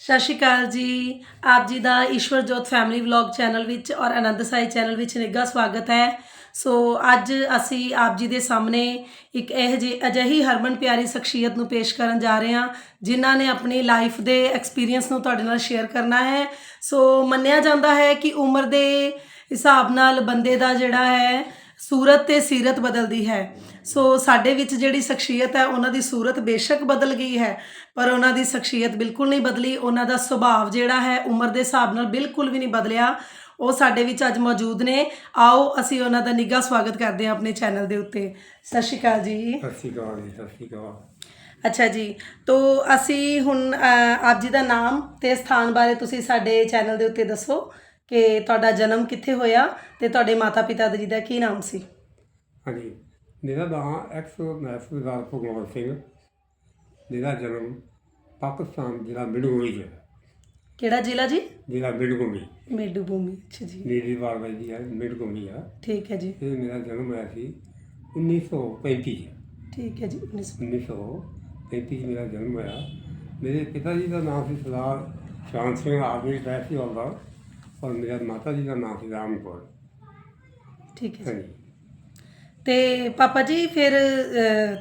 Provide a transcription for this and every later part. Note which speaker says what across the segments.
Speaker 1: ਸਤਿ ਸ਼੍ਰੀ ਅਕਾਲ ਜੀ। ਆਪ ਜੀ ਦਾ ਈਸ਼ਵਰ ਜੋਤ ਫੈਮਿਲੀ ਵਲੌਗ ਚੈਨਲ ਵਿੱਚ ਔਰ ਆਨੰਦ ਸਾਈ ਚੈਨਲ ਵਿੱਚ ਨਿੱਘਾ ਸਵਾਗਤ ਹੈ। ਸੋ ਅੱਜ ਅਸੀਂ ਆਪ ਜੀ ਦੇ ਸਾਹਮਣੇ ਇੱਕ ਇਹ ਜਿਹੀ ਅਜਿਹੀ ਹਰਮਨ ਪਿਆਰੀ ਸ਼ਖਸੀਅਤ ਨੂੰ ਪੇਸ਼ ਕਰਨ ਜਾ ਰਹੇ ਹਾਂ, ਜਿਨ੍ਹਾਂ ਨੇ ਆਪਣੀ ਲਾਈਫ ਦੇ ਐਕਸਪੀਰੀਅੰਸ ਨੂੰ ਤੁਹਾਡੇ ਨਾਲ ਸ਼ੇਅਰ ਕਰਨਾ ਹੈ। ਸੋ ਮੰਨਿਆ ਜਾਂਦਾ ਹੈ ਕਿ ਉਮਰ ਦੇ ਹਿਸਾਬ ਨਾਲ ਬੰਦੇ ਦਾ ਜਿਹੜਾ ਹੈ ਸੂਰਤ ਤੇ ਸੀਰਤ ਬਦਲਦੀ ਹੈ। ਸੋ ਸਾਡੇ ਵਿੱਚ ਜਿਹੜੀ ਸ਼ਖਸੀਅਤ ਹੈ ਉਹਨਾਂ ਦੀ ਸੂਰਤ ਬੇਸ਼ੱਕ ਬਦਲ ਗਈ ਹੈ ਪਰ ਉਹਨਾਂ ਦੀ ਸ਼ਖਸੀਅਤ ਬਿਲਕੁਲ ਨਹੀਂ ਬਦਲੀ। ਉਹਨਾਂ ਦਾ ਸੁਭਾਅ ਜਿਹੜਾ ਹੈ ਉਮਰ ਦੇ ਹਿਸਾਬ ਨਾਲ ਬਿਲਕੁਲ ਵੀ ਨਹੀਂ ਬਦਲਿਆ। ਉਹ ਸਾਡੇ ਵਿੱਚ ਅੱਜ ਮੌਜੂਦ ਨੇ। ਆਓ ਅਸੀਂ ਉਹਨਾਂ ਦਾ ਨਿੱਘਾ ਸਵਾਗਤ ਕਰਦੇ ਹਾਂ ਆਪਣੇ ਚੈਨਲ ਦੇ ਉੱਤੇ। ਸਤਿ ਸ਼੍ਰੀ ਅਕਾਲ ਜੀ।
Speaker 2: ਸਤਿ ਸ਼੍ਰੀ ਅਕਾਲ ਜੀ ਸਤਿ ਸ਼੍ਰੀ ਅਕਾਲ।
Speaker 1: ਅੱਛਾ ਜੀ। ਤੋ ਅਸੀਂ ਹੁਣ ਆਪ ਜੀ ਦਾ ਨਾਮ ਤੇ ਸਥਾਨ ਬਾਰੇ ਤੁਸੀਂ ਸਾਡੇ ਚੈਨਲ ਦੇ ਉੱਤੇ ਦੱਸੋ। ਕਿ ਤੁਹਾਡਾ ਜਨਮ ਕਿੱਥੇ ਹੋਇਆ ਤੇ ਤੁਹਾਡੇ ਮਾਤਾ ਪਿਤਾ ਜੀ ਦਾ ਕੀ ਨਾਮ ਸੀ?
Speaker 2: ਹਾਂਜੀ। ਮੇਰਾ ਨਾਮ ਐਕਸ ਮੈਸੂਦਾਰ ਭਗਵਾਨ ਸਿੰਘ। ਮੇਰਾ ਜਨਮ ਪਾਕਿਸਤਾਨ ਜ਼ਿਲ੍ਹਾ ਮਿਡਗੋਵੀ ਚ। ਹੈ।
Speaker 1: ਕਿਹੜਾ ਜ਼ਿਲ੍ਹਾ ਜੀ?
Speaker 2: ਜ਼ਿਲ੍ਹਾ ਮਿਡਗੋਵੀ
Speaker 1: ਮੇਡੂ ਭੂਮੀ ਅੱਛਾ ਜੀ।
Speaker 2: ਨੀਲੀ ਬਾਰਵਾਈ ਦੀ ਹੈ ਮਿਡਗੋਵੀ ਆ।
Speaker 1: ਠੀਕ ਹੈ ਜੀ।
Speaker 2: ਇਹ ਮੇਰਾ ਜਨਮ ਹੋਇਆ ਸੀ 1935 ਚ।
Speaker 1: ਠੀਕ ਹੈ ਜੀ 1900
Speaker 2: 1935 ਚ ਮੇਰਾ ਜਨਮ ਹੋਇਆ। ਮੇਰੇ ਪਿਤਾ ਜੀ ਦਾ ਨਾਮ ਸੀ ਸਰਦਾਰ ਸ਼ਾਨ ਸਿੰਘ ਆਰਮੀ ਰਿਟਾਇਰ ਸੀ ਹੁੰਦਾ ਔਰ ਮੇਰਾ ਮਾਤਾ ਜੀ ਦਾ ਨਾਮ ਸੀ ਰਾਮ ਕੌਰ।
Speaker 1: ਠੀਕ ਹੈ ਜੀ।
Speaker 2: ਹਾਂਜੀ।
Speaker 1: ਤੇ ਪਾਪਾ ਜੀ ਫਿਰ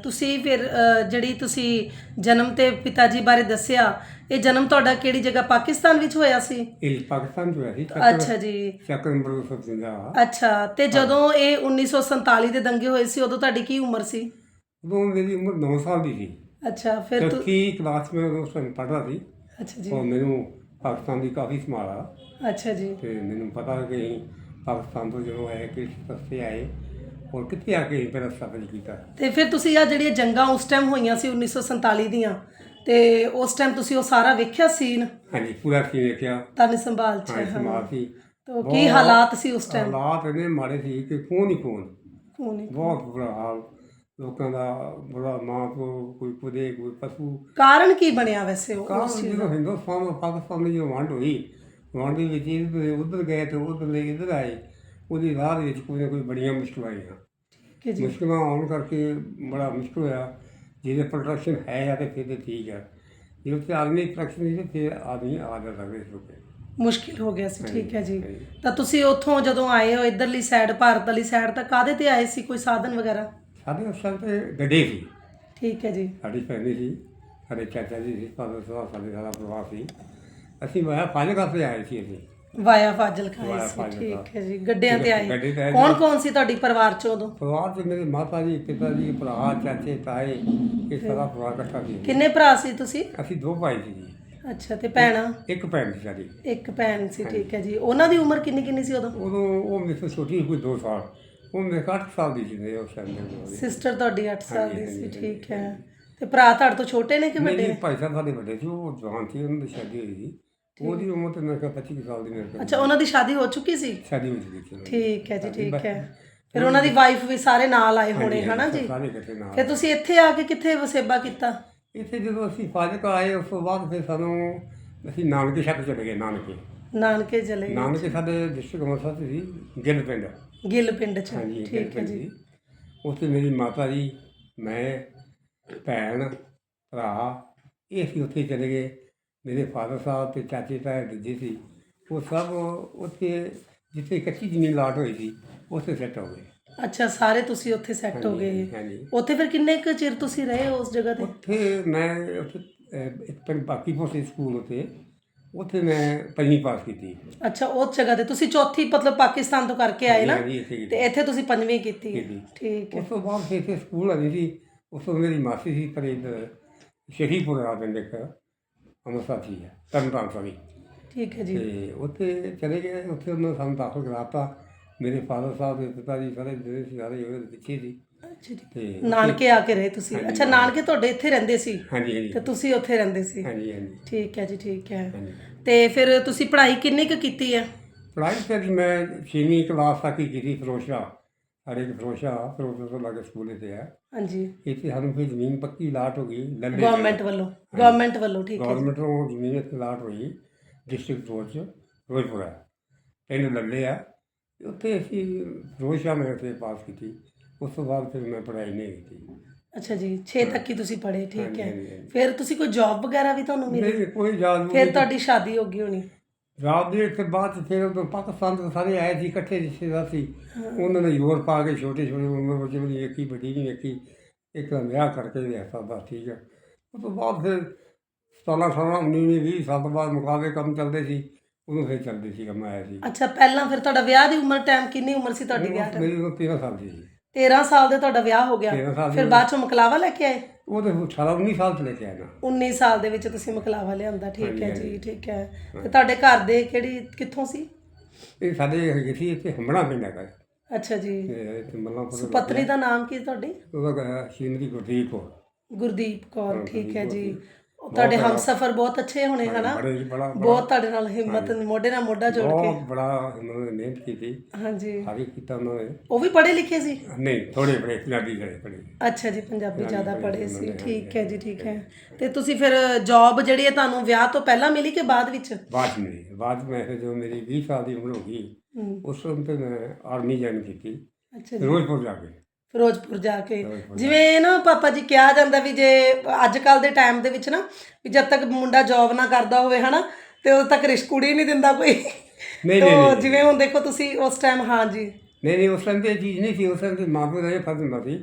Speaker 1: ਤੁਸੀਂ ਫਿਰ ਜਿਹੜੀ ਤੁਸੀਂ ਜਨਮ ਤੇ ਪਿਤਾ ਜੀ ਬਾਰੇ ਦੱਸਿਆ ਇਹ ਜਨਮ ਤੁਹਾਡਾ ਕਿਹੜੀ ਜਗ੍ਹਾ? ਪਾਕਿਸਤਾਨ ਵਿੱਚ ਹੋਇਆ ਸੀ?
Speaker 2: ਇਹ ਪਾਕਿਸਤਾਨ ਚ ਹੋਇਆ ਸੀ।
Speaker 1: ਅੱਛਾ ਜੀ।
Speaker 2: ਚੱਕਰ ਨੰਬਰ ਸਭ ਜਿੰਦਾ
Speaker 1: ਅੱਛਾ ਤੇ ਜਦੋਂ ਇਹ 1947 ਦੇ ਦੰਗੇ ਹੋਏ ਸੀ ਉਦੋਂ ਤੁਹਾਡੀ ਕੀ ਉਮਰ ਸੀ?
Speaker 2: ਉਦੋਂ ਮੇਰੀ ਉਮਰ 9 ਸਾਲ ਦੀ ਸੀ।
Speaker 1: ਅੱਛਾ ਫਿਰ ਤੂੰ
Speaker 2: ਚੌਥੀ ਕਲਾਸ ਵਿੱਚ ਉਸ ਟਾਈਮ ਪੜ੍ਹਦਾ ਸੀ।
Speaker 1: ਅੱਛਾ ਜੀ।
Speaker 2: ਔਰ ਮੈਨੂੰ ਪਾਕਿਸਤਾਨ ਦੀ ਕਾਫੀ ਸਮਾਲਾ
Speaker 1: ਅੱਛਾ ਜੀ।
Speaker 2: ਤੇ ਮੈਨੂੰ ਪਤਾ ਕਿ ਅਸੀਂ ਪਾਕਿਸਤਾਨ ਤੋਂ ਜਦੋਂ ਆਏ ਕਿਸ ਰਸਤੇ ਆਏ ਔਰ ਕਿੱਥੇ ਆ ਕੇ ਫਿਰ ਸਫ਼ਰ ਕੀਤਾ?
Speaker 1: ਤੇ ਫਿਰ ਤੁਸੀਂ ਆ ਜਿਹੜੀਆਂ ਜੰਗਾਂ ਉਸ ਟਾਈਮ ਹੋਈਆਂ ਸੀ 1947 ਦੀਆਂ ਤੇ ਉਸ ਟਾਈਮ ਤੁਸੀਂ ਉਹ ਸਾਰਾ ਵੇਖਿਆ ਸੀਨ?
Speaker 2: ਹਾਂਜੀ ਪੂਰਾ ਸੀ ਦੇਖਿਆ
Speaker 1: ਤਾਨੇ ਸੰਭਾਲ ਚ
Speaker 2: ਹਾਂ। ਸਮਾਲ ਸੀ।
Speaker 1: ਤੋ ਕੀ ਹਾਲਾਤ ਸੀ ਉਸ ਟਾਈਮ
Speaker 2: ਹਾਲਾਤ ਇਹਨੇ ਮਾੜੇ ਸੀ ਕਿ ਖੂਨ ਹੀ
Speaker 1: ਹੀ।
Speaker 2: ਬਹੁਤ ਬੁਰਾ ਹਾਲ। ਲੋਕਾਂ ਦਾ ਬੜਾ ਮਾਂ ਕੋਈ ਕੁਦੇ ਕੋਈ ਪਸ਼ੂ।
Speaker 1: ਕਾਰਨ ਕੀ ਬਣਿਆ ਵੈਸੇ ਉਹ
Speaker 2: ਕਾਰਨ
Speaker 1: ਚੀਜ਼
Speaker 2: ਜਦੋਂ ਹਿੰਦੁਸਤਾਨ ਔਰ ਪਾਕਿਸਤਾਨ ਦੀ ਜਦੋਂ ਵੰਡ ਹੋਈ ਵੰਡ ਦੇ ਵਿੱਚ ਇਹ ਉਧਰ ਗਏ ਤੇ ਉਧਰ ਲੈ ਇੱਧਰ ਆਏ ਉਹਦੀ ਰਾਹ ਦੇ ਵਿੱਚ ਕੋਈ ਨਾ ਕੋਈ ਬੜੀਆਂ ਮੁਸ਼ਕਲਾਂ ਆਈਆਂ।
Speaker 1: ਕਿ ਜੀ।
Speaker 2: ਮੁਸ਼ਕਲਾਂ ਆਉਣ ਕਰਕੇ ਬੜਾ ਮੁਸ਼ਕਲ ਹੋਇਆ ਜਿਹਦੇ ਪ੍ਰੋਟੈਕਸ਼ਨ ਹੈ ਆ ਤੇ ਫਿਰ ਤੇ ਠੀਕ ਹੈ ਜੇ ਉੱਥੇ ਆਦਮੀ ਪ੍ਰੋਟੈਕਸ਼ਨ ਨਹੀਂ ਤੇ ਫਿਰ ਆਦਮੀ ਆ ਜਾ ਸਕਦੇ ਇਸ ਰੁਕੇ
Speaker 1: ਮੁਸ਼ਕਿਲ ਹੋ ਗਿਆ ਸੀ ਠੀਕ ਹੈ ਜੀ। ਤਾਂ ਤੁਸੀਂ ਉੱਥੋਂ ਜਦੋਂ ਆਏ ਹੋ ਇਧਰਲੀ ਸਾਈਡ ਭਾਰਤ ਵਾਲੀ ਸਾਈਡ ਤਾਂ ਕਾਦੇ ਤੇ ਆਏ ਸੀ? ਕੋਈ ਸਾਧਨ ਵਗੈਰਾ?
Speaker 2: ਸਾਡੇ ਉਸ ਟਾਈਮ ਤੇ ਗੱਡੇ ਸੀ।
Speaker 1: ਠੀਕ ਹੈ ਜੀ।
Speaker 2: ਸਾਡੀ ਫੈਮਿਲੀ ਸੀ ਸਾਡੇ ਚਾਚਾ ਜੀ ਸੀ ਫਾਦਰ ਸਾਹਿਬ ਸਾਡੇ ਸਾਰਾ ਪਰਿਵਾਰ ਸੀ। ਅਸੀਂ ਮੈਂ ਪੰਜ ਕਾਸੇ ਆਏ ਸੀ ਅਸੀਂ।
Speaker 1: ਵਾਇਆ ਫਾਜ਼ਲ ਖਾਏ
Speaker 2: ਵਾਇਆ
Speaker 1: ਸੀ ਠੀਕ ਹੈ ਜੀ। ਗੱਡਿਆਂ ਤੇ ਆਏ।
Speaker 2: ਗੱਡੇ ਤੇ ਆਏ।
Speaker 1: ਕੌਣ ਕੌਣ ਸੀ ਤੁਹਾਡੀ ਪਰਿਵਾਰ ਚ ਉਦੋਂ?
Speaker 2: ਪਰਿਵਾਰ ਚ ਮੇਰੇ ਮਾਤਾ ਜੀ ਪਿਤਾ ਜੀ ਭਰਾ ਚਾਚੇ ਤਾਏ ਇਹ ਸਾਰਾ ਪਰਿਵਾਰ ਇਕੱਠਾ ਸੀ।
Speaker 1: ਕਿੰਨੇ ਭਰਾ ਸੀ ਤੁਸੀਂ?
Speaker 2: ਅਸੀਂ ਦੋ ਭਾਈ ਸੀ ਜੀ।
Speaker 1: ਅੱਛਾ ਤੇ ਭੈਣਾਂ?
Speaker 2: ਇੱਕ ਭੈਣ ਸੀ ਸਾਡੀ।
Speaker 1: ਇੱਕ ਭੈਣ ਸੀ ਠੀਕ ਹੈ ਜੀ। ਉਹਨਾਂ ਦੀ ਉਮਰ ਕਿੰਨੀ ਕਿੰਨੀ ਸੀ ਉਦੋਂ?
Speaker 2: ਉਦੋਂ ਉਹ ਮੇਰੇ ਤੋਂ ਛੋਟੀ ਸੀ ਕੋਈ 2 ਸਾਲ। ਉਹ ਮੇਰੇ ਕੋਲ 8 ਸਾਲ ਦੀ ਸੀ ਮੇਰੇ ਉਸ ਟਾਈਮ ਦੇ।
Speaker 1: ਸਿਸਟਰ ਤੁਹਾਡੀ 8 ਸਾਲ ਦੀ ਸੀ ਠੀਕ ਹੈ। ਤੇ ਭਰਾ ਤੁਹਾਡੇ ਤੋਂ ਛੋਟੇ ਨੇ ਕਿ ਵੱਡੇ? ਨੇ
Speaker 2: ਭਾਈ ਸਾਹਿਬ ਸਾਡੇ ਵੱਡੇ ਸੀ ਉਹ ਜਵਾਨ ਸੀ ਉਹਨਾਂ ਦੀ ਸ਼ਾਦੀ ਹੋਈ ਸੀ। ਉਹਦੀ ਉਮਰ ਤੇ ਮੇਰੇ ਕੋਲ 25 ਕੁ ਸਾਲ ਦੀ ਮੇਰੇ ਕੋਲ।
Speaker 1: ਅੱਛਾ ਉਹਨਾਂ ਦੀ ਸ਼ਾਦੀ ਹੋ ਚੁੱਕੀ ਸੀ?
Speaker 2: ਸ਼ਾਦੀ ਹੋ ਚੁੱਕੀ ਸੀ ਉਹਨਾਂ ਦੀ।
Speaker 1: ਠੀਕ ਹੈ ਜੀ ਠੀਕ ਹੈ। ਫਿਰ ਉਹਨਾਂ ਦੀ ਵਾਈਫ ਵੀ ਸਾਰੇ ਨਾਲ ਆਏ ਹੋਣੇ ਹਨਾ ਜੀ?
Speaker 2: ਸਾਰੇ ਇਕੱਠੇ ਨਾਲ।
Speaker 1: ਫਿਰ ਤੁਸੀਂ ਇੱਥੇ ਆ ਕੇ ਕਿੱਥੇ ਵਸੇਬਾ ਕੀਤਾ?
Speaker 2: ਇੱਥੇ ਜਦੋਂ ਅਸੀਂ ਫਾਜ਼ਿਲਕ ਆਏ ਉਸ ਤੋਂ ਬਾਅਦ ਫਿਰ ਸਾਨੂੰ ਅਸੀਂ ਨਾਨਕੇ ਛੱਕ ਚਲੇ ਗਏ ਨਾਨਕੇ।
Speaker 1: ਨਾਨਕੇ ਚਲੇ ਗਏ।
Speaker 2: ਨਾਨਕੇ ਸਾਡੇ ਡਿਸਟ੍ਰਿਕਟ ਅੰਮ੍ਰਿਤਸਰ ਸੀ ਗਿੱਲ ਪਿੰਡ।
Speaker 1: ਗਿੱਲ ਪਿੰਡ ਚ।
Speaker 2: ਹਾਂਜੀ
Speaker 1: ਠੀਕ ਹੈ ਜੀ।
Speaker 2: ਉੱਥੇ ਮੇਰੀ ਮਾਤਾ ਜੀ ਮੈਂ ਭੈਣ ਭਰਾ ਇਹ ਅਸੀਂ ਉੱਥੇ ਚਲੇ ਗਏ। ਮੇਰੇ ਫਾਦਰ ਸਾਹਿਬ ਤੇ ਚਾਚੇ ਤਾਏ ਦੂਜੇ ਸੀ। ਉਹ ਸਭ ਉੱਥੇ ਜਿੱਥੇ ਕੱਚੀ ਜ਼ਮੀਨ ਲਾਟ ਹੋਈ ਸੀ ਉੱਥੇ ਸੈੱਟ ਹੋ ਗਏ।
Speaker 1: ਅੱਛਾ ਸਾਰੇ ਤੁਸੀਂ ਉੱਥੇ ਸੈੱਟ ਹੋ ਗਏ।
Speaker 2: ਹਾਂਜੀ।
Speaker 1: ਉੱਥੇ ਫਿਰ ਕਿੰਨੇ ਕੁ ਚਿਰ ਤੁਸੀਂ ਰਹੇ ਉਸ ਜਗ੍ਹਾ ਤੇ?
Speaker 2: ਉੱਥੇ ਮੈਂ ਉੱਥੇ ਅਹ, ਇੱਕ ਪਿੰਡ ਬਾਕੀ ਪੋਸੇ ਸਕੂਲ ਉੱਤੇ ਉੱਥੇ ਮੈਂ ਪੰਜਵੀਂ ਪਾਸ ਕੀਤੀ।
Speaker 1: ਅੱਛਾ ਉਸ ਜਗ੍ਹਾ ਤੇ ਤੁਸੀਂ ਚੌਥੀ ਮਤਲਬ ਪਾਕਿਸਤਾਨ ਤੋਂ ਕਰਕੇ ਆਏ ਨਾ?
Speaker 2: ਹਾਂਜੀ, ਇੱਥੇ ਕੀਤੀ।
Speaker 1: ਤੇ ਇੱਥੇ ਤੁਸੀਂ ਪੰਜਵੀਂ ਕੀਤੀ। ਠੀਕ ਹੈ।
Speaker 2: ਉਸ ਤੋਂ ਬਾਅਦ ਫਿਰ ਇੱਥੇ ਸਕੂਲ ਆਉਂਦੀ ਸੀ। ਉਸ ਤੋਂ ਮੇਰੀ ਮਾਸੀ ਸੀ ਪਰ ਇੱਧਰ ਸ਼ਹੀਪੁਰ ਆ ਪਿੰਡ ਇੱਕ ਅੰਮ੍ਰਿਤਸਰ ਸੀ ਹੈ ਤਰਨਤਾਰਨ ਸੌਰੀ
Speaker 1: ਠੀਕ ਹੈ ਜੀ।
Speaker 2: ਤੇ ਉੱਥੇ ਚਲੇ ਗਏ ਉੱਥੇ ਉਹਨਾਂ ਨੇ ਸਾਨੂੰ ਦਾਖਲ ਕਰਾਤਾ। ਮੇਰੇ ਫਾਦਰ ਸਾਹਿਬ ਦੇ ਪਿਤਾ ਜੀ ਸਾਰੇ ਜਿਹੜੇ ਸੀ ਸਾਰੇ ਉਹਦੇ ਪਿੱਛੇ ਸੀ।
Speaker 1: ਅੱਛਾ ਜੀ।
Speaker 2: ਤੇ
Speaker 1: ਨਾਨਕੇ ਆ ਕੇ ਰਹੇ ਤੁਸੀਂ। ਅੱਛਾ ਨਾਨਕੇ ਤੁਹਾਡੇ ਇੱਥੇ ਰਹਿੰਦੇ ਸੀ?
Speaker 2: ਹਾਂਜੀ ਹਾਂਜੀ।
Speaker 1: ਤੇ ਤੁਸੀਂ ਉੱਥੇ ਰਹਿੰਦੇ ਸੀ?
Speaker 2: ਹਾਂਜੀ ਹਾਂਜੀ।
Speaker 1: ਠੀਕ ਹੈ ਜੀ ਠੀਕ ਹੈ।
Speaker 2: ਹਾਂਜੀ।
Speaker 1: ਤੇ ਫਿਰ ਤੁਸੀਂ ਪੜ੍ਹਾਈ ਕਿੰਨੀ ਕੁ ਕੀਤੀ ਹੈ?
Speaker 2: ਪੜ੍ਹਾਈ ਫਿਰ ਮੈਂ 6ਵੀਂ ਕਲਾਸ ਤੱਕ ਹੀ ਕੀਤੀ ਫਿਰੋਸ਼ਾ। ਸਾਡੇ ਇੱਕ ਫਿਰੋਸ਼ਾ ਫਿਰੋਜ਼ਪੁਰ ਤੋਂ ਲਾਗੇ ਸਕੂਲ ਤੇ ਆ
Speaker 1: ਹਾਂਜੀ।
Speaker 2: ਇੱਥੇ ਸਾਨੂੰ ਫਿਰ ਜ਼ਮੀਨ ਪੱਕੀ ਲਾਟ ਹੋ ਗਈ ਲੱਲੇ
Speaker 1: ਗਵਰਨਮੈਂਟ ਵੱਲੋਂ। ਗਵਰਨਮੈਂਟ ਵੱਲੋਂ ਠੀਕ ਹੈ ਜੀ।
Speaker 2: ਗਵਰਨਮੈਂਟ ਨੂੰ ਜ਼ਮੀਨ ਇੱਥੇ ਲਾਟ ਹੋਈ ਡਿਸਟ੍ਰਿਕਟ ਰੋਡ ਚ ਫਿਰੋਜ਼ਪੁਰਾ ਪਿੰਡ ਲੱਲੇ ਆ ਉੱਥੇ ਅਸੀਂ ਫਿਰੋਜ਼ਸ਼ਾਹ ਮੈਂ ਉੱਥੇ ਪਾਸ ਕੀਤੀ। ਉਸ ਤੋਂ ਬਾਅਦ ਫਿਰ ਮੈਂ ਪੜ੍ਹਾਈ ਨਹੀਂ ਕੀਤੀ।
Speaker 1: ਅੱਛਾ ਜੀ 6 ਤੱਕ ਹੀ ਤੁਸੀਂ ਪੜ੍ਹੇ ਠੀਕ
Speaker 2: ਹਾਂਜੀ,
Speaker 1: ਹੈ।
Speaker 2: ਹਾਂਜੀ, ਹਾਂਜੀ।
Speaker 1: ਫਿਰ ਤੁਸੀਂ ਕੋਈ ਜੌਬ ਵਗੈਰਾ ਵੀ ਤੁਹਾਨੂੰ ਮਿਲੀ?
Speaker 2: ਨਹੀਂ ਕੋਈ ਯਾਦ ਨਹੀਂ
Speaker 1: ਫਿਰ ਤੁਹਾਡੀ ਸ਼ਾਦੀ ਹੋ ਗਈ ਹੋਣੀ।
Speaker 2: ਰਾਤ ਦੇ ਫਿਰ ਬਾਅਦ ਫਿਰ ਉਦੋਂ ਪਾਕਿਸਤਾਨ ਤੋਂ ਸਾਰੇ ਆਏ ਸੀ ਇਕੱਠੇ ਰਿਸ਼ਤੇਦਾਰ ਸੀ। ਉਹਨਾਂ ਨੇ ਜ਼ੋਰ ਪਾ ਕੇ ਛੋਟੇ ਛੋਟੇ ਉਮਰ ਵਿੱਚ ਵੀ ਵੇਖੀ ਵੱਡੀ ਨਹੀਂ ਇੱਕ ਦਾ ਵਿਆਹ ਕਰਕੇ ਵਿਆਹ ਬਸ ਠੀਕ ਹੈ ਉਸ ਤੋਂ ਬਾਅਦ ਫਿਰ 17 18 19 20 ਸਾਲ ਤੋਂ ਬਾਅਦ ਮੁਕਾਬਲੇ ਕੰਮ ਚੱਲਦੇ ਸੀ ਉਦੋਂ ਫਿਰ ਚੱਲਦੇ ਸੀ ਕੰਮ ਆਇਆ ਸੀ।
Speaker 1: ਅੱਛਾ ਪਹਿਲਾਂ ਫਿਰ ਤੁਹਾਡਾ ਵਿਆਹ ਦੀ ਉਮਰ ਟਾਈਮ ਕਿੰਨੀ ਉਮਰ ਸੀ ਤੁਹਾਡੀ ਵਿਆਹ
Speaker 2: ਮੇਰੀ ਉਦੋਂ 13 ਸਾਲ ਦੀ ਸੀ।
Speaker 1: 13 ਸਾਲ ਦੇ ਤੁਹਾਡਾ ਵਿਆਹ ਹੋ ਗਿਆ।
Speaker 2: 13 ਸਾਲ ਦੀ
Speaker 1: ਫਿਰ ਬਾਅਦ ਚੋਂ ਮਕਲਾਵਾ ਲੈ ਕੇ ਆਏ?
Speaker 2: ਉਹ ਤੇ 18 19 ਸਾਲ ਚ ਲੈ ਕੇ ਆਇਆ ਨਾ
Speaker 1: 19 ਸਾਲ ਦੇ ਵਿੱਚ ਤੁਸੀਂ ਮਕਲਾਵਾ ਲਿਆਂਦਾ। ਠੀਕ ਹੈ ਜੀ। ਠੀਕ ਹੈ। ਤੇ ਤੁਹਾਡੇ ਘਰ ਦੇ ਕਿਹੜੀ ਕਿੱਥੋਂ ਸੀ?
Speaker 2: ਇਹ ਸਾਡੇ ਹੈਗੇ ਸੀ ਇੱਥੇ ਹਮੜਾ ਪਿੰਡ ਹੈਗਾ।
Speaker 1: ਅੱਛਾ ਜੀ।
Speaker 2: ਤੇ ਮੱਲਾਂਪੁਰ
Speaker 1: ਪਤਨੀ ਦਾ ਨਾਮ ਕੀ ਤੁਹਾਡੀ?
Speaker 2: ਉਹਦਾ ਸ਼੍ਰੀਮਤੀ ਗੁਰਦੀਪ ਕੌਰ।
Speaker 1: ਗੁਰਦੀਪ ਕੌਰ ਠੀਕ ਹੈ ਜੀ। ਉਹ ਤੁਹਾਡੇ ਹਮਸਫਰ ਬਹੁਤ ਅੱਛੇ ਹੋਣੇ ਹਨਾ?
Speaker 2: ਬੜੇ ਬੜਾ
Speaker 1: ਬਹੁਤ ਤੁਹਾਡੇ ਨਾਲ ਹਿੰਮਤ ਮੋਢੇ ਨਾਲ ਮੋਢਾ ਜੋੜ ਕੇ।
Speaker 2: ਬਹੁਤ ਬੜਾ ਉਹਨਾਂ ਨੇ ਮਿਹਨਤ ਕੀਤੀ।
Speaker 1: ਹਾਂਜੀ।
Speaker 2: ਸਾਰੀ ਕੀਤਾ ਉਹਨਾਂ ਨੇ।
Speaker 1: ਉਹ ਵੀ ਪੜ੍ਹੇ ਲਿਖੇ ਸੀ?
Speaker 2: ਨਹੀਂ ਥੋੜੇ ਬੜੇ ਪੰਜਾਬੀ ਜਿਹੜੇ ਪੜੇ
Speaker 1: ਅੱਛਾ ਜੀ ਪੰਜਾਬੀ ਜ਼ਿਆਦਾ
Speaker 2: ਪੜ੍ਹੇ
Speaker 1: ਪੜ੍ਹੇ
Speaker 2: ਸੀ।
Speaker 1: ਠੀਕ ਹੈ ਜੀ ਠੀਕ ਹੈ। ਤੇ ਤੁਸੀਂ ਫਿਰ ਜੌਬ ਜਿਹੜੀ ਹੈ ਤੁਹਾਨੂੰ ਵਿਆਹ ਤੋਂ ਪਹਿਲਾਂ ਮਿਲੀ ਕਿ ਬਾਅਦ ਵਿੱਚ?
Speaker 2: ਬਾਅਦ ਮਿਲੀ। ਬਾਅਦ ਮੈਂ ਜਦੋਂ ਮੇਰੀ 20 ਸਾਲ ਦੀ ਉਮਰ ਹੋ ਗਈ ਉਸ ਵਕਤ ਤੇ ਮੈਂ ਆਰਮੀ ਜੁਆਇਨ ਕੀਤੀ।
Speaker 1: ਅੱਛਾ ਜੀ।
Speaker 2: ਫਿਰੋਜ਼ਪੁਰ ਜਾ ਕੇ।
Speaker 1: ਫਿਰੋਜ਼ਪੁਰ ਜਾ ਕੇ। ਜਿਵੇਂ ਨਾ ਪਾਪਾ ਜੀ ਕਿਹਾ ਜਾਂਦਾ ਵੀ ਜੇ ਅੱਜ ਕੱਲ ਦੇ ਟਾਈਮ ਦੇ ਵਿੱਚ ਨਾ ਵੀ ਜਦ ਤੱਕ ਮੁੰਡਾ ਜੌਬ ਨਾ ਕਰਦਾ ਹੋਵੇ ਹਨਾ ਤੇ ਉਦੋਂ ਤੱਕ ਰਿਸ਼ਕ ਕੁੜੀ ਨਹੀਂ ਦਿੰਦਾ ਕੋਈ।
Speaker 2: ਨਹੀਂ
Speaker 1: ਤੋ
Speaker 2: ਨਹੀਂ।
Speaker 1: ਜਿਵੇਂ ਹੁਣ ਦੇਖੋ ਤੁਸੀਂ ਉਸ ਟਾਈਮ ਹਾਂ ਜੀ।
Speaker 2: ਨਹੀਂ ਨਹੀਂ ਉਸ ਟਾਈਮ ਤੇ ਚੀਜ਼ ਨਹੀਂ ਸੀ। ਉਸ ਟਾਈਮ ਤੇ ਮਾਂ ਪਿਓ ਦਾ ਇਹ ਫਰਜ਼ ਹੁੰਦਾ ਸੀ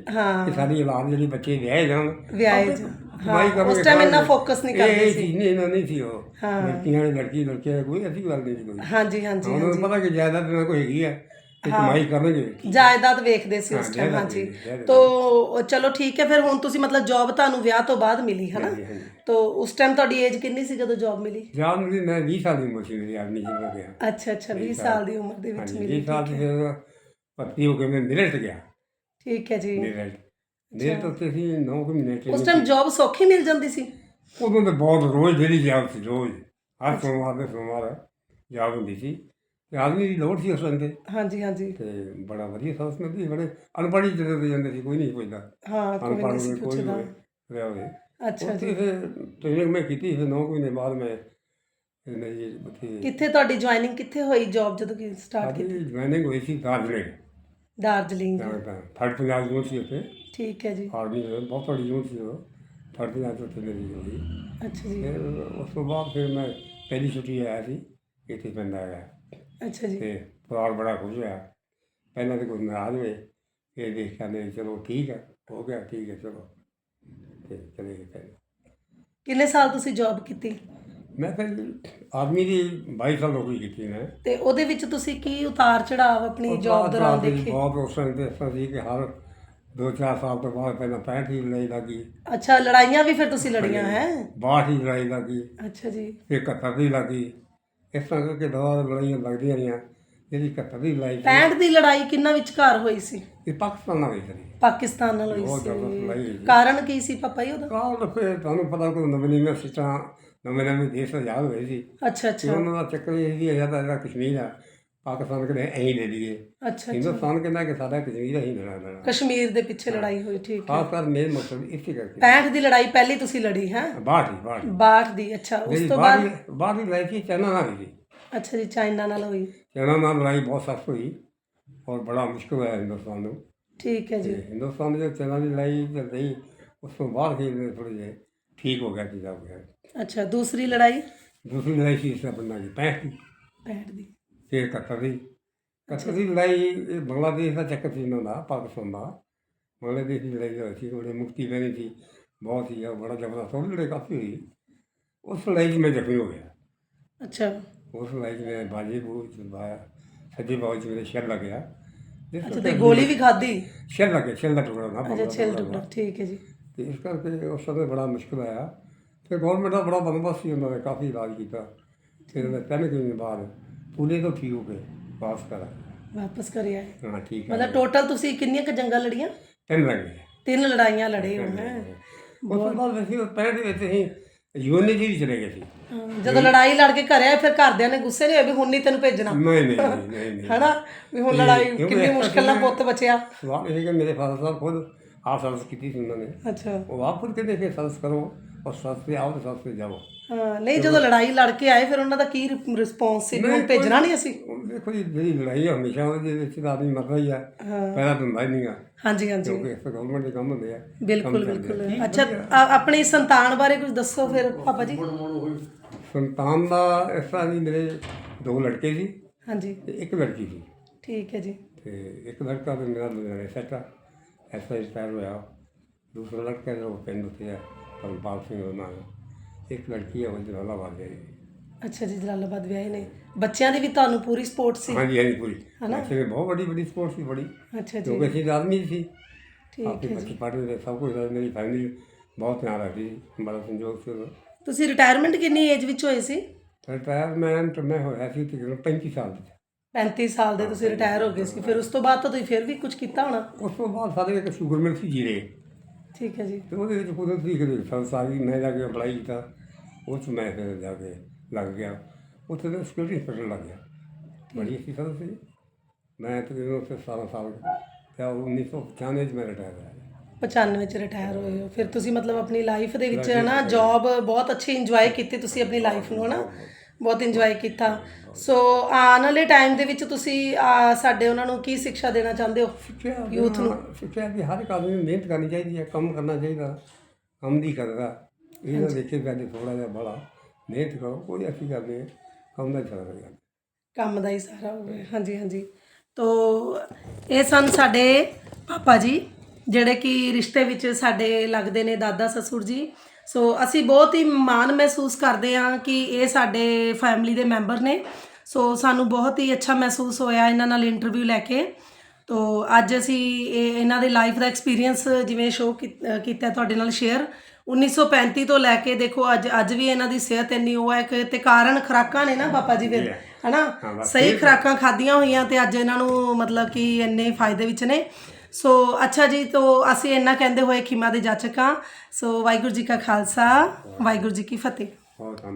Speaker 2: ਕਿ ਸਾਡੀ ਔਲਾਦ ਜਿਹੜੀ ਬੱਚੇ ਵਿਆਹੇ ਜਾਣ।
Speaker 1: ਵਿਆਹੇ
Speaker 2: ਆਪੇ
Speaker 1: ਜਾ-
Speaker 2: ਕਮਾਈ
Speaker 1: ਹਾਂ,
Speaker 2: ਕਰਨਗੇ
Speaker 1: ਉਸ time ਇੰਨਾ focus ਨਹੀਂ ਕਰਦੇ ਸੀ।
Speaker 2: ਨਹੀਂ ਇਹਨਾਂ ਨਹੀਂ ਸੀ ਉਹ।
Speaker 1: ਹਾਂ।
Speaker 2: ਲੜਕੀਆਂ ਨੇ ਲੜਕੀ ਲੜਕੇ ਕੋਈ ਐਸੀ ਗੱਲ ਨਹੀਂ ਸੀ ਕੋਈ।
Speaker 1: ਹਾਂਜੀ ਹਾਂਜੀ
Speaker 2: ਉਹਨਾਂ ਪਤਾ ਕਿ ਇਹਨਾਂ ਕੋਈ ਹੈਗੀ ਹੈ ਤੇ ਕਮਾਈ ਕਰਨਗੇ
Speaker 1: ਜਾਇਦਾਦ ਵੇਖਦੇ ਸੀ ਉਸ
Speaker 2: ਹਾਂ,
Speaker 1: ਟਾਈਮ
Speaker 2: ਜਾਇਦਾਦ
Speaker 1: ਹਾਂਜੀ।
Speaker 2: ਵੇਖਦੇ, ਜਾਇਦਾਦ।
Speaker 1: ਤੋ ਚਲੋ ਠੀਕ ਹੈ ਫਿਰ ਹੁਣ ਤੁਸੀਂ ਮਤਲਬ ਜੌਬ ਤੁਹਾਨੂੰ ਵਿਆਹ ਤੋਂ ਬਾਅਦ ਮਿਲੀ ਹਨਾ?
Speaker 2: ਹਾਂਜੀ, ਹਾਂਜੀ।
Speaker 1: ਤੋ ਉਸ ਟਾਈਮ ਤੁਹਾਡੀ ਏਜ ਕਿੰਨੀ ਸੀ ਜਦੋਂ ਜੌਬ ਮਿਲੀ?
Speaker 2: ਜਾਨ ਨੂੰ ਮੈਂ 20 ਸਾਲ ਦੀ ਉਮਰ ਸੀ ਮੇਰੀ ਆਰਮੀ ਚ ਮੈਂ ਗਿਆ
Speaker 1: ਅੱਛਾ ਅੱਛਾ 20 ਸਾਲ। ਦੀ ਉਮਰ ਦੇ ਵਿੱਚ
Speaker 2: ਹਾਂਜੀ
Speaker 1: ਮਿਲੀ
Speaker 2: 20 ਸਾਲ ਦੀ ਫਿਰ ਭਰਤੀ ਹੋ ਕੇ ਮੈਂ ਮਿਲਟ ਗਿਆ।
Speaker 1: ਠੀਕ ਹੈ ਜੀ।
Speaker 2: ਮਿਲਟ ਮਿਲਟ ਉੱਤੇ ਸੀ 9 ਮਹੀਨੇ
Speaker 1: ਉਸ ਟਾਈਮ ਜੌਬ ਸੌਖੀ ਮਿਲ ਜਾਂਦੀ ਸੀ?
Speaker 2: ਉਦੋਂ ਤੇ ਬਹੁਤ ਰੋਜ਼ ਡੇਲੀ ਜਾਬ ਸੀ ਰੋਜ਼। ਹਰ ਸੋਮਵਾਰ ਦੇ ਸੋਮਵਾਰ ਜਾਬ ਹੁੰਦੀ ਸੀ। ਤੇ ਆਦਮੀ ਦੀ ਲੋੜ ਸੀ ਉਸ ਬੰਦੇ
Speaker 1: ਹਾਂਜੀ ਹਾਂਜੀ।
Speaker 2: ਤੇ ਬੜਾ ਵਧੀਆ ਸਾਥ ਮਿਲਦੀ ਬੜੇ ਅਨਪੜ੍ਹ ਹੀ ਜਿਹੜੇ ਜਾਂਦੇ ਸੀ ਕੋਈ ਨਹੀਂ ਪੁੱਛਦਾ।
Speaker 1: ਹਾਂ ਕੋਈ
Speaker 2: ਅਨਪੜ੍ਹ
Speaker 1: ਨਹੀਂ ਸੀ
Speaker 2: ਕੋਈ
Speaker 1: ਪੁੱਛਦਾ।
Speaker 2: ਰਿਹਾ ਹੋਵੇ।
Speaker 1: ਅੱਛਾ ਜੀ।
Speaker 2: ਫਿਰ ਟ੍ਰੇਨਿੰਗ ਮੈਂ ਕੀਤੀ ਫਿਰ 9 ਮਹੀਨੇ ਬਾਅਦ ਮੈਂ ਮੇਰੀ ਉੱਥੇ
Speaker 1: ਕਿੱਥੇ ਤੁਹਾਡੀ ਜੁਆਇਨਿੰਗ ਕਿੱਥੇ ਹੋਈ ਜੌਬ ਜਦੋਂ ਕਿ ਸਟਾਰਟ ਕੀਤੀ?
Speaker 2: ਜੁਆਇਨਿੰਗ ਹੋਈ ਸੀ ਦਾਰਜਲਿੰਗ।
Speaker 1: ਦਾਰਜਲਿੰਗ।
Speaker 2: ਥਰਡ ਪੰਜਾਬ ਯੂਨਿਟ ਸੀ ਉੱਥੇ।
Speaker 1: ਠੀਕ ਹੈ ਜੀ।
Speaker 2: ਆਰਮੀ ਦੇ ਬਹੁਤ ਵੱਡੀ ਯੂਨਿਟ ਸੀ ਉਹ। ਥਰਡ ਪੰਜਾਬ ਤੋਂ ਉੱਥੇ ਮੇਰੀ ਹੋਈ।
Speaker 1: ਅੱਛਾ ਜੀ।
Speaker 2: ਫਿਰ ਉਸ ਤੋਂ ਬਾਅਦ ਫਿਰ ਮੈਂ ਪਹਿਲੀ ਛੁੱਟੀ ਆਇਆ ਸੀ ਇੱਥੇ ਪਿੰਡ ਆਇਆ।
Speaker 1: ਅੱਛਾ ਜੀ।
Speaker 2: ਤੇ ਪਰਿਵਾਰ ਬੜਾ ਖੁਸ਼ ਹੋਇਆ। ਪਹਿਲਾਂ ਤੇ ਕੋਈ ਨਾਰਾਜ਼ ਹੋਏ। ਇਹ ਦੇਖ ਕਹਿੰਦੇ ਚਲੋ ਠੀਕ ਹੈ ਹੋ ਗਿਆ ਠੀਕ ਹੈ ਚਲੋ। ਤੇ ਚਲੇ ਗਏ ਫਿਰ
Speaker 1: ਕਿੰਨੇ ਸਾਲ ਤੁਸੀਂ ਜੌਬ ਕੀਤੀ?
Speaker 2: ਮੈਂ ਫਿਰ ਆਰਮੀ ਦੀ 22 ਸਾਲ ਨੌਕਰੀ ਕੀਤੀ ਮੈਂ।
Speaker 1: ਤੇ ਉਹਦੇ ਵਿੱਚ ਤੁਸੀਂ ਕੀ ਉਤਾਰ ਚੜਾਵ ਆਪਣੀ ਜੌਬ ਦੌਰਾਨ ਦੇਖੇ?
Speaker 2: ਬਹੁਤ ਉਸ ਟਾਈਮ ਤੇ ਇਸ ਤਰ੍ਹਾਂ ਸੀ ਕਿ ਹਰ ਦੋ ਚਾਰ ਸਾਲ ਤੋਂ ਬਾਅਦ ਪਹਿਲਾਂ 65 ਦੀ ਲੜਾਈ ਲੱਗੀ
Speaker 1: ਅੱਛਾ ਲੜਾਈਆਂ ਵੀ ਫਿਰ ਤੁਸੀਂ ਲੜੀਆਂ ਹੈ?
Speaker 2: 62 ਦੀ ਲੜਾਈ ਲੱਗੀ
Speaker 1: ਅੱਛਾ ਜੀ।
Speaker 2: ਫਿਰ 71 ਦੀ ਲੱਗੀ ਇਸ ਤਰ੍ਹਾਂ ਕਰਕੇ ਦੋ ਲੜਾਈਆਂ ਲੱਗਦੀਆਂ ਰਹੀਆਂ। ਜਿਹੜੀ 71 ਦੀ ਲੜਾਈ ਸੀ।
Speaker 1: 65 ਦੀ ਲੜਾਈ ਕਿੰਨਾ ਵਿਚਕਾਰ ਹੋਈ ਸੀ?
Speaker 2: ਇਹ ਪਾਕਿਸਤਾਨ ਨਾਲ ਹੋਈ ਸੀ।
Speaker 1: ਪਾਕਿਸਤਾਨ ਨਾਲ ਹੋਈ
Speaker 2: ਬਹੁਤ ਜ਼ਬਰਦਸਤ ਲੜਾਈ ਹੋਈ।
Speaker 1: ਸੀ। ਕਾਰਨ ਕੀ ਸੀ ਪਾਪਾ ਜੀ ਉਹਦਾ?
Speaker 2: ਕਾਲ ਫਿਰ ਤੁਹਾਨੂੰ ਪਤਾ ਕੋਈ ਨਵੇਂ ਨਵੇਂ ਸਿੱਟਾਂ ਨਵੇਂ ਨਵੇਂ ਦੇਸ਼ ਆਜ਼ਾਦ ਹੋਏ ਸੀ।
Speaker 1: ਅੱਛਾ
Speaker 2: ਤੇ
Speaker 1: ਅੱਛਾ
Speaker 2: ਉਹਨਾਂ ਦਾ ਚੱਕਰ ਇਹ ਸੀ ਆਜ਼ਾਦ ਜਿਹੜਾ ਕਸ਼ਮੀਰ ਆ ਪਾਕਿਸਤਾਨ ਕਹਿੰਦੇ ਐਂ ਦਈਏ।
Speaker 1: ਅੱਛਾ ਅੱਛਾ।
Speaker 2: ਹਿੰਦੁਸਤਾਨ ਕਹਿੰਦਾ ਕਿ ਸਾਡਾ ਕਸ਼ਮੀਰ ਅਸੀਂ ਲੈਣਾ ਲੈਣਾ
Speaker 1: ਕਸ਼ਮੀਰ ਦੇ ਪਿੱਛੇ ਲੜਾਈ ਹੋਈ ਠੀਕ ਹੈ
Speaker 2: ਖਾਸ ਕਰ ਮੇਨ ਮਕਸਦ ਇਸੇ ਕਰਕੇ।
Speaker 1: 65 ਦੀ ਲੜਾਈ ਪਹਿਲੀ ਤੁਸੀਂ ਲੜੀ ਹੈ?
Speaker 2: ਬਾਹਰ ਹੀ ਬਾਹਰ ਹੀ।
Speaker 1: 62 ਦੀ ਅੱਛਾ ਉਸ
Speaker 2: ਜਿਹੜੀ
Speaker 1: ਤੋਂ ਬਾਅਦ
Speaker 2: ਬਾਹਰ ਬਾਹਰ ਦੀ ਲੜਾਈ ਸੀ ਚਾਈਨਾ ਨਾਲ ਹੋਈ। ਸੀ
Speaker 1: ਅੱਛਾ ਜੀ ਚਾਈਨਾ ਨਾਲ ਹੋਈ।
Speaker 2: ਚਾਈਨਾ ਨਾਲ ਲੜਾਈ ਬਹੁਤ ਸਖਤ ਹੋਈ ਔਰ ਬੜਾ ਮੁਸ਼ਕਲ ਹੋਇਆ ਹਿੰਦੁਸਤਾਨ ਨੂੰ।
Speaker 1: ਠੀਕ ਹੈ ਜੀ।
Speaker 2: ਤੇ ਹਿੰਦੁਸਤਾਨ ਦੇ ਚਾਈਨਾ ਦੀ ਲੜਾਈ ਚੱਲ ਰਹੀ ਉਸ ਤੋਂ ਬਾਅਦ ਹੀ ਥੋੜ੍ਹੇ ਜਿਹੇ ਠੀਕ ਹੋ ਗਿਆ ਚੀਜ਼ਾਂ ਹੋ ਗਿਆ।
Speaker 1: ਅੱਛਾ ਦੂਸਰੀ ਲੜਾਈ?
Speaker 2: ਦੂਸਰੀ ਲੜਾਈ ਸੀ ਇਸ ਤਰ੍ਹਾਂ ਬੰਨਾ ਜੀ 65 ਦੀ।
Speaker 1: 65 ਦੀ।
Speaker 2: ਫਿਰ ਕੱਤਰ ਦੀ। ਕੱਤਰ ਦੀ ਲੜਾਈ ਇਹ ਬੰਗਲਾਦੇਸ਼ ਦਾ ਚੱਕਰ ਸੀ ਇਹਨਾਂ ਦਾ ਪਾਕਿਸਤਾਨ ਦਾ। ਬੰਗਲਾਦੇਸ਼ ਦੀ ਲੜਾਈ ਹੋਈ ਸੀ ਉਹਨੇ ਮੁਕਤੀ ਲੈਣੀ ਸੀ ਬਹੁਤ ਹੀ ਬੜਾ ਜ਼ਬਰਦਸਤ ਉਹ ਲੜਾਈ ਕਾਫੀ ਹੋਈ। ਉਸ ਲੜਾਈ 'ਚ ਮੈਂ ਜ਼ਖਮੀ ਹੋ ਗਿਆ।
Speaker 1: ਅੱਛਾ।
Speaker 2: ਉਸ ਲੜਾਈ 'ਚ ਮੇਰੇ ਬਾਜੇ ਬੂਹ ਚ ਬਾਇਆ ਸੱਜੇ ਬਾਹੂ 'ਚ ਮੇਰੇ ਸ਼ਰ ਲੱਗ ਗਿਆ।
Speaker 1: ਅੱਛਾ ਤੇ ਗੋਲੀ ਵੀ ਖਾਧੀ?
Speaker 2: ਸ਼ਰ ਲੱਗ ਗਿਆ ਸ਼ਰ ਦਾ ਟੁਕੜਾ ਨਾ
Speaker 1: ਅੱਛਾ ਛਿਲ
Speaker 2: ਟੁਕੜਾ
Speaker 1: ਠੀਕ ਹੈ ਜੀ।
Speaker 2: ਤੇ ਇਸ ਕਰਕੇ ਉਸ ਸਮੇਂ ਬੜਾ ਮੁਸ਼ਕਲ ਉਹਨਾਂ ਨੇ ਤੋਂ ਠੀਕ ਹੋ ਕੇ ਵਾਪਸ ਕਰ
Speaker 1: ਵਾਪਸ ਕਰੇ ਆਏ
Speaker 2: ਹਾਂ ਠੀਕ ਹੈ
Speaker 1: ਮਤਲਬ ਟੋਟਲ ਤੁਸੀਂ ਕਿੰਨੀਆਂ ਕ ਜੰਗਾਂ ਲੜੀਆਂ?
Speaker 2: ਤਿੰਨ ਲੱਗ ਗਏ
Speaker 1: ਤਿੰਨ ਲੜਾਈਆਂ ਲੜੇ ਹੋ ਹੈ?
Speaker 2: ਉਸ ਤੋਂ ਬਾਅਦ ਅਸੀਂ ਉਹ ਪਹਿਲੇ ਦੇ ਵਿੱਚ ਅਸੀਂ ਯੂਨੇ ਜੀ ਵੀ ਚਲੇ ਗਏ ਸੀ।
Speaker 1: ਜਦੋਂ ਲੜਾਈ ਲੜ ਕੇ ਘਰੇ ਆਏ ਫਿਰ ਘਰਦਿਆਂ ਨੇ ਗੁੱਸੇ ਨਹੀਂ ਹੋਏ ਵੀ ਹੁਣ ਨਹੀਂ ਤੈਨੂੰ ਭੇਜਣਾ।
Speaker 2: ਨਹੀਂ ਨਹੀਂ ਨਹੀਂ ਨਹੀਂ ਨਹੀਂ।
Speaker 1: ਹਨਾ? ਵੀ ਹੁਣ ਲੜਾਈ
Speaker 2: ਕਿਉਂਕਿ
Speaker 1: ਕਿੰਨੀ ਮੁਸ਼ਕਲ ਨਾਲ ਪੁੱਤ ਬਚਿਆ।
Speaker 2: ਸਵਾਲ ਇਹ ਹੈ ਕਿ ਮੇਰੇ ਫਾਦਰ ਸਾਹਿਬ ਖੁਦ ਆਪ ਸਰਵਿਸ ਕੀਤੀ ਸੀ ਉਹਨਾਂ ਨੇ।
Speaker 1: ਅੱਛਾ।
Speaker 2: ਉਹ ਆਪ ਖੁਦ ਕਹਿੰਦੇ ਕਿ ਸਰਵਿਸ ਕਰੋ ਔਰ ਸਰਵਿਸ ਤੇ ਆਓ ਤੇ ਸਰਵਿਸ ਤੇ ਜਾਓ
Speaker 1: ਹਾਂ ਨਹੀਂ ਜਦੋਂ ਲੜਾਈ ਲੜ ਕੇ ਆਏ ਫਿਰ ਉਹਨਾਂ ਦਾ ਕੀ ਰਿਸਪੌਂਸ ਸੀ? ਹੁਣ ਭੇਜਣਾ ਨਹੀਂ ਅਸੀਂ?
Speaker 2: ਦੇਖੋ ਜੀ ਜਿਹੜੀ ਲੜਾਈ ਆ ਹਮੇਸ਼ਾ ਉਹਦੇ ਵਿੱਚ ਤਾਂ ਆਦਮੀ ਮਰਦਾ ਹੀ ਆ। ਪਹਿਲਾਂ ਤਾਂ ਹੁੰਦਾ ਹੀ ਨਹੀਂਗਾ
Speaker 1: ਹਾਂਜੀ ਹਾਂਜੀ।
Speaker 2: ਕਿਉਂਕਿ ਇਸ ਗਵਰਨਮੈਂਟ ਦੇ ਕੰਮ ਹੁੰਦੇ ਆ।
Speaker 1: ਬਿਲਕੁਲ। ਬਿਲਕੁਲ। ਅੱਛਾ ਆਪਣੀ ਸੰਤਾਨ ਬਾਰੇ ਕੁਝ ਦੱਸੋ ਫਿਰ ਪਾਪਾ ਜੀ।
Speaker 2: ਸੰਤਾਨ ਦਾ ਇਸ ਤਰ੍ਹਾਂ ਜੀ ਮੇਰੇ ਦੋ ਲੜਕੇ ਸੀ।
Speaker 1: ਹਾਂਜੀ।
Speaker 2: ਤੇ ਇੱਕ ਲੜਕੀ ਸੀ।
Speaker 1: ਠੀਕ ਹੈ ਜੀ।
Speaker 2: ਤੇ ਇੱਕ ਲੜਕਾ ਤੇ ਮੇਰਾ ਲੁਧਿਆਣੇ ਸੈੱਟ ਆ। ਐਸਾ ਰਿਟਾਇਰ ਹੋਇਆ। ਦੂਸਰਾ ਲੜਕਾ ਜੋ ਪਿੰਡ ਉੱਤੇ ਆ ਤਰਨਪਾਲ ਸਿੰਘ ਦਾ ਨਾਮ। ਇੱਕ ਲੜਕੀ ਆ ਉਹ ਜਲਾਲਾਬਾਦ ਦੇ
Speaker 1: ਅੱਛਾ ਜੀ ਜਲਾਲਾਬਾਦ ਵਿਆਹੇ ਨੇ। ਬੱਚਿਆਂ ਦੀ ਵੀ ਤੁਹਾਨੂੰ ਪੂਰੀ ਸਪੋਰਟ ਸੀ?
Speaker 2: ਹਾਂਜੀ ਹਾਂਜੀ ਪੂਰੀ।
Speaker 1: ਹਨਾ?
Speaker 2: ਵੈਸੇ ਬਹੁਤ ਵੱਡੀ ਵੱਡੀ ਸਪੋਰਟ ਸੀ ਬੜੀ।
Speaker 1: ਅੱਛਾ ਜੀ।
Speaker 2: ਕਿਉਂਕਿ ਅਸੀਂ ਤਾਂ ਆਦਮੀ ਸੀ।
Speaker 1: ਠੀਕ ਹੈ
Speaker 2: ਬੱਚੇ
Speaker 1: ਜੀ
Speaker 2: ਪੜ੍ਹਦੇ ਰਹੇ ਸਭ ਕੁਝ ਮੇਰੀ ਫੈਮਿਲੀ ਬਹੁਤ ਪਿਆਰ ਰੱਖਦੀ ਬੜਾ ਸੰਯੋਗ ਸੀ
Speaker 1: ਤੁਸੀਂ ਰਿਟਾਇਰਮੈਂਟ ਕਿੰਨੀ ਏਜ ਵਿੱਚ ਹੋਏ ਸੀ?
Speaker 2: ਰਿਟਾਇਰਮੈਂਟ ਮੈਂ ਹੋਇਆ ਸੀ ਤਕਰੀਬਨ 35 ਸਾਲ ਦਾ
Speaker 1: 35 ਸਾਲ ਦੇ ਤੁਸੀਂ ਰਿਟਾਇਰ ਹੋ ਗਏ ਸੀ। ਫਿਰ ਉਸ ਤੋਂ ਬਾਅਦ ਤਾਂ ਤੁਸੀਂ ਫਿਰ ਵੀ ਕੁਝ ਕੀਤਾ ਹੋਣਾ?
Speaker 2: ਉਸ ਤੋਂ ਬਾਅਦ ਸਾਡੇ ਇੱਕ ਸ਼ੂਗਰ ਮਿਲ ਸੀ ਜੀਰੇ।
Speaker 1: ਠੀਕ ਹੈ ਜੀ।
Speaker 2: ਤੇ ਉਹਦੇ ਵਿੱਚ ਕੁਦਰਤੀ ਕਿਤੇ ਸੰਸਾਰੀ ਮੈਂ ਜਾ ਕੇ ਅਪਲਾਈ ਕੀਤਾ। ਉਸ 'ਚ ਮੈਂ ਫਿਰ ਜਾ ਕੇ ਲੱਗ ਗਿਆ। ਉੱਥੇ ਤੇ ਸਿਕਿਉਰਿਟੀ ਇੰਸਪੈਕਟਰ ਲੱਗ ਗਿਆ। ਬੜੀ ਅੱਛੀ ਸਰਵਿਸ ਸੀ। ਮੈਂ ਤਕਰੀਬਨ ਉੱਥੇ 17 ਸਾਲ ਤੇ 1995 ਚ ਮੈਂ ਰਿਟਾਇਰ ਹੋਇਆ।
Speaker 1: 95 ਚ ਰਿਟਾਇਰ ਹੋਏ ਹੋ। ਫਿਰ ਤੁਸੀਂ ਮਤਲਬ ਆਪਣੀ ਲਾਈਫ ਦੇ ਵਿੱਚ ਹੈ ਨਾ ਜੌਬ ਬਹੁਤ ਅੱਛੀ ਇੰਜੋਏ ਕੀਤੀ ਤੁਸੀਂ ਆਪਣੀ ਲਾਈਫ ਨੂੰ ਹਨਾ? ਬਹੁਤ ਇੰਜੋਏ ਕੀਤਾ। ਸੋ ਆਉਣ ਵਾਲੇ ਟਾਈਮ ਦੇ ਵਿੱਚ ਤੁਸੀਂ ਆ, ਸਾਡੇ ਉਹਨਾਂ ਨੂੰ ਕੀ ਸਿੱਖਿਆ ਦੇਣਾ ਚਾਹੁੰਦੇ ਹੋ?
Speaker 2: ਸਿੱਖਿਆ
Speaker 1: Youth ਨੂੰ।
Speaker 2: ਸਿੱਖਿਆ ਵੀ ਹਰ ਇੱਕ ਆਦਮੀ ਨੂੰ ਮਿਹਨਤ ਕਰਨੀ ਚਾਹੀਦੀ ਹੈ ਕੰਮ ਕਰਨਾ ਚਾਹੀਦਾ ਕੰਮ ਦੀ ਕਰਦਾ। ਇਹ ਨਾ ਦੇਖੇ ਕਿ ਅੱਜ ਥੋੜਾ ਜਿਹਾ ਬੜਾ। ਮਿਹਨਤ ਕਰੋ ਕੋਈ ਗੱਲ ਨਹੀਂ ਹੈ ਕੰਮ ਦਾ ਚੱਲ ਰਿਹਾ
Speaker 1: ਕੰਮ ਦਾ ਹੀ ਸਾਰਾ ਹੋਵੇ ਹਾਂਜੀ ਹਾਂਜੀ। ਤੋ ਇਹ ਸਨ ਸਾਡੇ ਪਾਪਾ ਜੀ ਜਿਹੜੇ ਕਿ ਰਿਸ਼ਤੇ ਵਿੱਚ ਸਾਡੇ ਲੱਗਦੇ ਨੇ ਦਾਦਾ ਸਸੁਰ ਜੀ। ਸੋ ਅਸੀਂ ਬਹੁਤ ਹੀ ਮਾਣ ਮਹਿਸੂਸ ਕਰਦੇ ਹਾਂ ਕਿ ਇਹ ਸਾਡੇ ਫੈਮਿਲੀ ਦੇ ਮੈਂਬਰ ਨੇ। ਸੋ ਸਾਨੂੰ ਬਹੁਤ ਹੀ ਅੱਛਾ ਮਹਿਸੂਸ ਹੋਇਆ ਇਹਨਾਂ ਨਾਲ ਇੰਟਰਵਿਊ ਲੈ ਕੇ। ਤੋ ਅੱਜ ਅਸੀਂ ਇਹ ਇਹਨਾਂ ਦੇ ਲਾਈਫ ਦਾ ਐਕਸਪੀਰੀਅੰਸ ਜਿਵੇਂ ਸ਼ੋਅ ਕੀਤਾ ਤੁਹਾਡੇ ਨਾਲ ਸ਼ੇਅਰ 1935 ਤੋਂ ਲੈ ਕੇ ਦੇਖੋ ਅੱਜ ਅੱਜ ਵੀ ਇਹਨਾਂ ਦੀ ਸਿਹਤ ਇੰਨੀ ਉਹ ਹੈ ਕਿ ਤੇ ਕਾਰਨ ਖਰਾਕਾਂ ਨੇ ਨਾ ਪਾਪਾ ਜੀ ਫਿਰ ਹਨਾ? ਸਹੀ ਖੁਰਾਕਾਂ ਖਾਧੀਆਂ ਹੋਈਆਂ ਤੇ ਅੱਜ ਇਹਨਾਂ ਨੂੰ ਮਤਲਬ ਕਿ ਇੰਨੇ ਫਾਇਦੇ ਵਿੱਚ ਨੇ। ਸੋ ਅੱਛਾ ਜੀ, ਤੋ ਅਸੀਂ ਇੰਨਾ ਕਹਿੰਦੇ ਹੋਏ ਖਿਮਾ ਦੇ ਜਾਚਕਾਂ। ਸੋ ਵਾਹਿਗੁਰੂ ਜੀ ਕਾ ਖਾਲਸਾ, ਵਾਹਿਗੁਰੂ ਜੀ ਕੀ ਫਤਿਹ।
Speaker 2: ਬਹੁਤ ਧੰਨਵਾਦ